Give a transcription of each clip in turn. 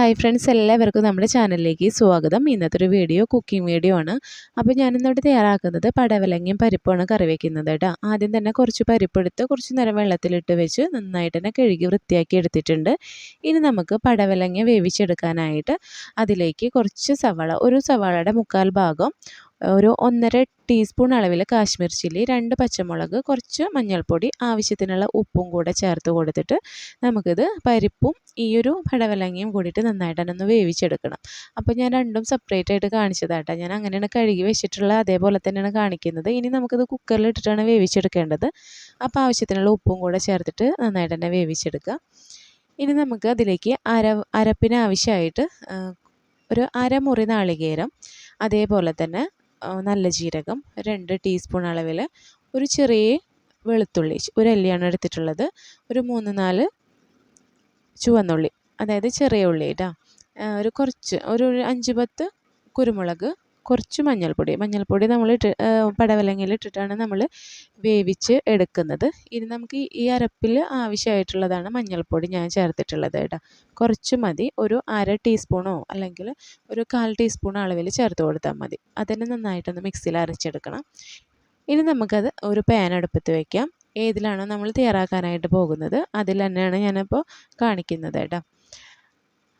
Hi friends എല്ലാവർക്കും നമ്മുടെ ചാനലിലേക്ക് സ്വാഗതം. ഇന്നത്തെ ഒരു വീഡിയോ കുക്കിംഗ് വീഡിയോ ആണ്. അപ്പോൾ ഞാനിന്നിവിടെ തയ്യാറാക്കുന്നത് പടവലങ്ങയും പരിപ്പാണ് കറി വയ്ക്കുന്നത് കേട്ടോ. ആദ്യം തന്നെ കുറച്ച് പരിപ്പെടുത്ത് കുറച്ച് നേരം വെള്ളത്തിലിട്ട് വെച്ച് നന്നായിട്ട് തന്നെ കഴുകി വൃത്തിയാക്കി എടുത്തിട്ടുണ്ട്. ഇനി നമുക്ക് പടവലങ്ങ വേവിച്ചെടുക്കാനായിട്ട് അതിലേക്ക് കുറച്ച് സവാള ഒരു സവാളയുടെ മുക്കാൽ ഭാഗം ഒരു ഒന്നര ടീസ്പൂൺ അളവിൽ കാശ്മീർ ചില്ലി രണ്ട് പച്ചമുളക് കുറച്ച് മഞ്ഞൾപ്പൊടി ആവശ്യത്തിനുള്ള ഉപ്പും കൂടെ ചേർത്ത് കൊടുത്തിട്ട് നമുക്കിത് പരിപ്പും ഈ ഒരു പടവലങ്ങയും കൂടിയിട്ട് നന്നായിട്ട് തന്നെ ഒന്ന് വേവിച്ചെടുക്കണം. അപ്പോൾ ഞാൻ രണ്ടും സെപ്പറേറ്റ് ആയിട്ട് കാണിച്ചതാട്ടോ. ഞാൻ അങ്ങനെയാണ് കഴുകി വെച്ചിട്ടുള്ള അതേപോലെ തന്നെയാണ് കാണിക്കുന്നത്. ഇനി നമുക്കിത് കുക്കറിൽ ഇട്ടിട്ടാണ് വേവിച്ചെടുക്കേണ്ടത്. അപ്പോൾ ആവശ്യത്തിനുള്ള ഉപ്പും കൂടെ ചേർത്തിട്ട് നന്നായിട്ട് തന്നെ വേവിച്ചെടുക്കുക. ഇനി നമുക്ക് അതിലേക്ക് അര അരപ്പിനാവശ്യമായിട്ട് ഒരു അരമുറി നാളികേരം അതേപോലെ തന്നെ നല്ല ജീരകം രണ്ട് ടീസ്പൂൺ അളവിൽ ഒരു ചെറിയ വെളുത്തുള്ളി ഒരു അല്ലിയാണ് എടുത്തിട്ടുള്ളത്. ഒരു മൂന്ന് നാല് ചുവന്നുള്ളി അതായത് ചെറിയ ഉള്ളി കേട്ടോ ഒരു കുറച്ച് ഒരു അഞ്ച് പത്ത് കുരുമുളക് കുറച്ച് മഞ്ഞൾപ്പൊടി മഞ്ഞൾപ്പൊടി നമ്മൾ ഇട്ട് പടവലങ്ങയിൽ ഇട്ടിട്ടാണ് നമ്മൾ വേവിച്ച് എടുക്കുന്നത്. ഇനി നമുക്ക് ഈ അരപ്പിൽ ആവശ്യമായിട്ടുള്ളതാണ് മഞ്ഞൾപ്പൊടി ഞാൻ ചേർത്തിട്ടുള്ളത് കേട്ടോ. കുറച്ച് മതി ഒരു അര ടീസ്പൂണോ അല്ലെങ്കിൽ ഒരു കാൽ ടീസ്പൂൺ അളവിൽ ചേർത്ത് കൊടുത്താൽ മതി. അതിനെ നന്നായിട്ടൊന്ന് മിക്സിയിൽ അരച്ചെടുക്കണം. ഇനി നമുക്കത് ഒരു പാൻ അടുപ്പത്ത് വയ്ക്കാം ഏതിലാണോ നമ്മൾ തയ്യാറാക്കാനായിട്ട് പോകുന്നത് അതിൽ തന്നെയാണ് ഞാനിപ്പോൾ കാണിക്കുന്നത് കേട്ടോ.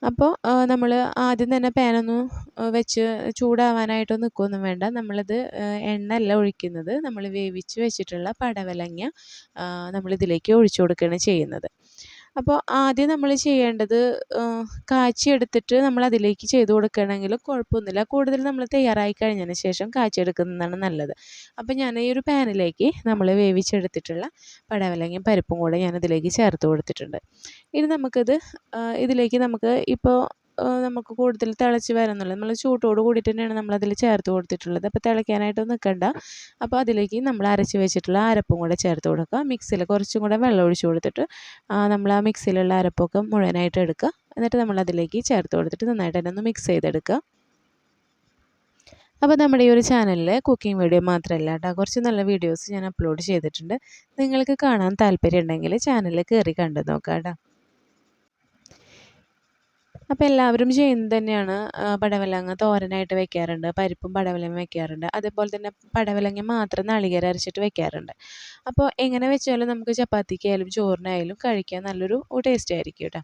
അപ്പോൾ നമ്മൾ ആദ്യം തന്നെ പാനൊന്നും വെച്ച് ചൂടാവാനായിട്ട് നിൽക്കുകയൊന്നും വേണ്ട. നമ്മളിത് എണ്ണ അല്ല ഒഴിക്കുന്നത്. നമ്മൾ വേവിച്ച് വെച്ചിട്ടുള്ള പടവലങ്ങ നമ്മളിതിലേക്ക് ഒഴിച്ചു കൊടുക്കുകയാണ് ചെയ്യുന്നത്. അപ്പോൾ ആദ്യം നമ്മൾ ചെയ്യേണ്ടത് കാച്ചിയെടുത്തിട്ട് നമ്മൾ അതിലേക്ക് ചെയ്ത് കൊടുക്കുകയാണെങ്കിൽ കുഴപ്പമൊന്നുമില്ല. കൂടുതൽ നമ്മൾ തയ്യാറായി കഴിഞ്ഞതിന് ശേഷം കാച്ചിയെടുക്കുന്നതാണ് നല്ലത്. അപ്പോൾ ഞാൻ ഈ ഒരു പാനിലേക്ക് നമ്മൾ വേവിച്ചെടുത്തിട്ടുള്ള പടവലങ്ങയും പരിപ്പും കൂടെ ഞാൻ ഇതിലേക്ക് ചേർത്ത് കൊടുത്തിട്ടുണ്ട്. ഇനി നമുക്കിത് ഇതിലേക്ക് നമുക്ക് ഇപ്പോൾ നമുക്ക് കൂടുതൽ തിളച്ച് വരുന്നുള്ളത്. നമ്മൾ ചൂട്ടോട് കൂടി തന്നെയാണ് നമ്മൾ നമ്മളതിൽ ചേർത്ത് കൊടുത്തിട്ടുള്ളത്. അപ്പോൾ തിളയ്ക്കാനായിട്ട് നിൽക്കണ്ട അപ്പോൾ അതിലേക്ക് നമ്മൾ അരച്ച് വെച്ചിട്ടുള്ള അരപ്പും കൂടെ ചേർത്ത് കൊടുക്കുക മിക്സിയിൽ കുറച്ചും കൂടെ വെള്ളം ഒഴിച്ച് കൊടുത്തിട്ട് നമ്മൾ ആ മിക്സിയിലുള്ള അരപ്പൊക്കെ മുഴുവനായിട്ട് എടുക്കുക എന്നിട്ട് നമ്മൾ അതിലേക്ക് ചേർത്ത് കൊടുത്തിട്ട് നന്നായിട്ട് തന്നെ ഒന്ന് മിക്സ് ചെയ്തെടുക്കുക അപ്പോൾ നമ്മുടെ ഈ ഒരു ചാനലിൽ കുക്കിംഗ് വീഡിയോ മാത്രമല്ല കേട്ടോ കുറച്ച് നല്ല വീഡിയോസ് ഞാൻ അപ്ലോഡ് ചെയ്തിട്ടുണ്ട്. നിങ്ങൾക്ക് കാണാൻ താല്പര്യം ഉണ്ടെങ്കിൽ ചാനലിൽ കയറി കണ്ടു നോക്കാം കേട്ടോ അപ്പോൾ എല്ലാവരും ചെയ്യുന്നത് തന്നെയാണ്. പടവലങ്ങ തോരനായിട്ട് വെക്കാറുണ്ട്. പരിപ്പും പടവലങ്ങ വെക്കാറുണ്ട്. അതേപോലെ തന്നെ പടവലങ്ങ മാത്രം നാളികേരം അരച്ചിട്ട് വെക്കാറുണ്ട്. അപ്പോൾ എങ്ങനെ വെച്ചാലും നമുക്ക് ചപ്പാത്തിക്കായാലും ചോറിനായാലും കഴിക്കാൻ നല്ലൊരു ടേസ്റ്റ് ആയിരിക്കും കേട്ടോ.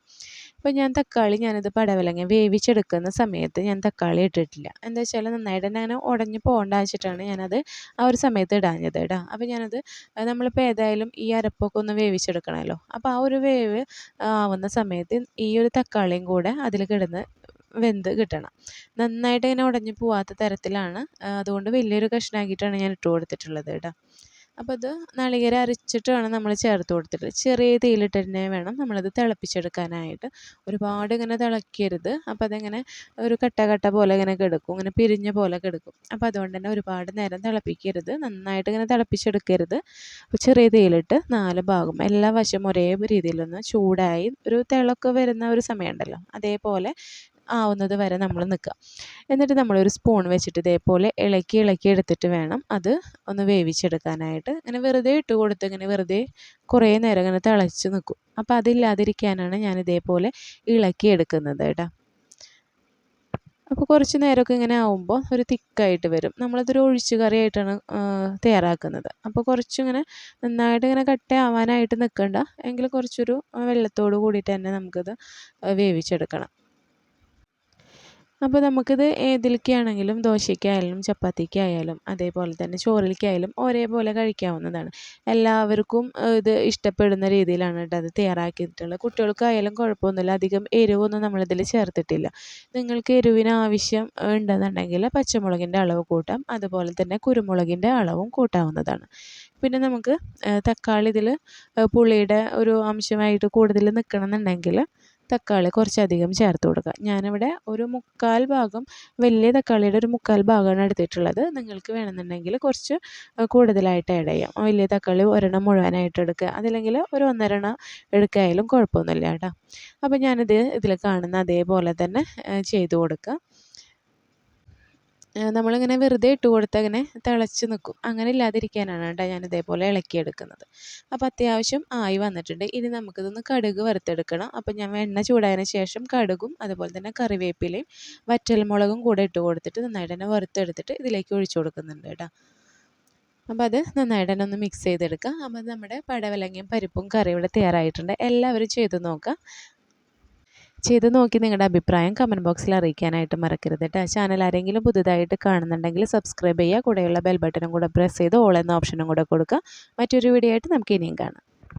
അപ്പോൾ ഞാൻ തക്കാളി ഞാനിത് പടവലങ്ങ വേവിച്ചെടുക്കുന്ന സമയത്ത് ഞാൻ തക്കാളി ഇട്ടിട്ടില്ല. എന്താ വെച്ചാൽ നന്നായിട്ട് തന്നെ അങ്ങനെ ഉടഞ്ഞു പോകേണ്ട വെച്ചിട്ടാണ് ഞാനത് ആ ഒരു സമയത്ത് ഇടാഞ്ഞത് കേട്ടോ അപ്പോൾ ഞാനത് നമ്മളിപ്പോൾ ഏതായാലും ഈ അരപ്പൊക്കെ ഒന്ന് വേവിച്ചെടുക്കണമല്ലോ അപ്പോൾ ആ ഒരു വേവ് ആവുന്ന സമയത്ത് ഈ ഒരു തക്കാളിയും കൂടെ അതിൽ കിടന്ന് വെന്ത് കിട്ടണം. നന്നായിട്ട് ഇങ്ങനെ ഉടഞ്ഞു പോവാത്ത തരത്തിലാണ്. അതുകൊണ്ട് വലിയൊരു കഷ്ണമാക്കിയിട്ടാണ് ഞാൻ ഇട്ട് കൊടുത്തിട്ടുള്ളത് കേട്ടോ അപ്പോൾ അത് നാളികേരം അരച്ചിട്ട് വേണം നമ്മൾ ചേർത്ത് കൊടുത്തിട്ട്. ചെറിയ തീയിലിട്ട് തന്നെ വേണം നമ്മളത് തിളപ്പിച്ചെടുക്കാനായിട്ട്. ഒരുപാട് ഇങ്ങനെ തിളക്കരുത്. അപ്പോൾ അതിങ്ങനെ ഒരു കട്ട കട്ട പോലെ ഇങ്ങനെ കിടക്കും. ഇങ്ങനെ പിരിഞ്ഞ പോലെ കിടക്കും. അപ്പോൾ അതുകൊണ്ട് തന്നെ ഒരുപാട് നേരം തിളപ്പിക്കരുത്. നന്നായിട്ട് ഇങ്ങനെ തിളപ്പിച്ചെടുക്കരുത്. അപ്പോൾ ചെറിയ തീയിലിട്ട് നാല് ഭാഗം എല്ലാ വശം ഒരേ രീതിയിലൊന്ന് ചൂടായി ഒരു തിളക്കം വരുന്ന ഒരു സമയമുണ്ടല്ലോ. അതേപോലെ ആവുന്നത് വരെ നമ്മൾ നിൽക്കുക. എന്നിട്ട് നമ്മളൊരു സ്പൂൺ വെച്ചിട്ട് ഇതേപോലെ ഇളക്കി ഇളക്കി എടുത്തിട്ട് വേണം അത് ഒന്ന് വേവിച്ചെടുക്കാനായിട്ട്. ഇങ്ങനെ വെറുതെ ഇട്ട് കൊടുത്ത് ഇങ്ങനെ വെറുതെ കുറേ നേരം ഇങ്ങനെ തിളച്ച് നിൽക്കും. അപ്പോൾ അതില്ലാതിരിക്കാനാണ് ഞാൻ ഇതേപോലെ ഇളക്കി എടുക്കുന്നത് കേട്ടോ. അപ്പോൾ കുറച്ച് നേരമൊക്കെ ഇങ്ങനെ ആവുമ്പോൾ ഒരു തിക്കായിട്ട് വരും. നമ്മളതൊരു ഒഴിച്ച് കറിയായിട്ടാണ് തയ്യാറാക്കുന്നത്. അപ്പോൾ കുറച്ചിങ്ങനെ നന്നായിട്ട് ഇങ്ങനെ കട്ടയാവാനായിട്ട് നിൽക്കണ്ട. എങ്കിൽ കുറച്ചൊരു വെള്ളത്തോട് കൂടിയിട്ട് തന്നെ നമുക്കത് വേവിച്ചെടുക്കണം. അപ്പോൾ നമുക്കിത് ഏതിലേക്കാണെങ്കിലും ദോശയ്ക്കായാലും ചപ്പാത്തിക്കായാലും അതേപോലെ തന്നെ ചോറിലേക്കായാലും ഒരേപോലെ കഴിക്കാവുന്നതാണ്. എല്ലാവർക്കും ഇത് ഇഷ്ടപ്പെടുന്ന രീതിയിലാണ് കേട്ടോ അത് തയ്യാറാക്കിയിട്ടുള്ളത്. കുട്ടികൾക്കായാലും കുഴപ്പമൊന്നുമില്ല. അധികം എരിവൊന്നും നമ്മളിതിൽ ചേർത്തിട്ടില്ല. നിങ്ങൾക്ക് എരിവിന് ആവശ്യം ഉണ്ടെന്നുണ്ടെങ്കിൽ പച്ചമുളകിന്റെ അളവ് കൂട്ടാം. അതുപോലെ തന്നെ കുരുമുളകിന്റെ അളവും കൂട്ടാവുന്നതാണ്. പിന്നെ നമുക്ക് തക്കാളി ഇതിൽ പുളിയുടെ ഒരു അംശമായിട്ട് കൂടുതൽ നിൽക്കണം എന്നുണ്ടെങ്കിൽ തക്കാളി കുറച്ചധികം ചേർത്ത് കൊടുക്കുക. ഞാനിവിടെ ഒരു മുക്കാൽ ഭാഗം വലിയ തക്കാളിയുടെ ഒരു മുക്കാൽ ഭാഗമാണ് എടുത്തിട്ടുള്ളത്. നിങ്ങൾക്ക് വേണമെന്നുണ്ടെങ്കിൽ കുറച്ച് കൂടുതലായിട്ട് ആഡ് ചെയ്യാം. വലിയ തക്കാളി ഒരെണ്ണം മുഴുവനായിട്ട് എടുക്കുക. അതില്ലെങ്കിൽ ഒരു ഒന്നരെണ്ണം എടുക്കായാലും കുഴപ്പമൊന്നുമില്ല കേട്ടോ. അപ്പോൾ ഞാനിത് ഇതിൽ കാണുന്ന അതേപോലെ തന്നെ ചെയ്ത് കൊടുക്കുക. നമ്മളിങ്ങനെ വെറുതെ ഇട്ട് കൊടുത്താൽ ഇങ്ങനെ തിളച്ച് നിൽക്കും അങ്ങനെ ഇല്ലാതിരിക്കാനാണ് കേട്ടോ ഞാൻ ഇതേപോലെ ഇളക്കിയെടുക്കുന്നത്. അപ്പോൾ അത്യാവശ്യം ആയി വന്നിട്ടുണ്ട്. ഇനി നമുക്കിതൊന്ന് കടുക് വറുത്തെടുക്കണം. അപ്പോൾ ഞാൻ എണ്ണ ചൂടായതിന് ശേഷം കടുകും അതുപോലെ തന്നെ കറിവേപ്പിലയും വറ്റൽമുളകും കൂടെ ഇട്ട് കൊടുത്തിട്ട് നന്നായിട്ട് തന്നെ വറുത്തെടുത്തിട്ട് ഇതിലേക്ക് ഒഴിച്ചു കൊടുക്കുന്നുണ്ട് കേട്ടോ. അപ്പോൾ അത് നന്നായിട്ട് തന്നെ ഒന്ന് മിക്സ് ചെയ്തെടുക്കുക അപ്പോൾ നമ്മുടെ പടവലങ്ങയും പരിപ്പും കറിയും ഇവിടെ തയ്യാറായിട്ടുണ്ട്. എല്ലാവരും ചെയ്ത് നോക്കുക ചെയ്ത് നോക്കി നിങ്ങളുടെ അഭിപ്രായം കമന്റ് ബോക്സിൽ അറിയിക്കാനായിട്ട് മറക്കരുത് കേട്ടോ. ചാനൽ ആരെങ്കിലും പുതുതായിട്ട് കാണുന്നുണ്ടെങ്കിൽ സബ്സ്ക്രൈബ് ചെയ്യുക. കൂടെയുള്ള ബെൽ ബട്ടണും കൂടെ പ്രസ് ചെയ്ത് ഓൾ എന്ന ഓപ്ഷനും കൂടെ കൊടുക്കുക. മറ്റൊരു വീഡിയോ ആയിട്ട് നമുക്ക് ഇനിയും കാണാം.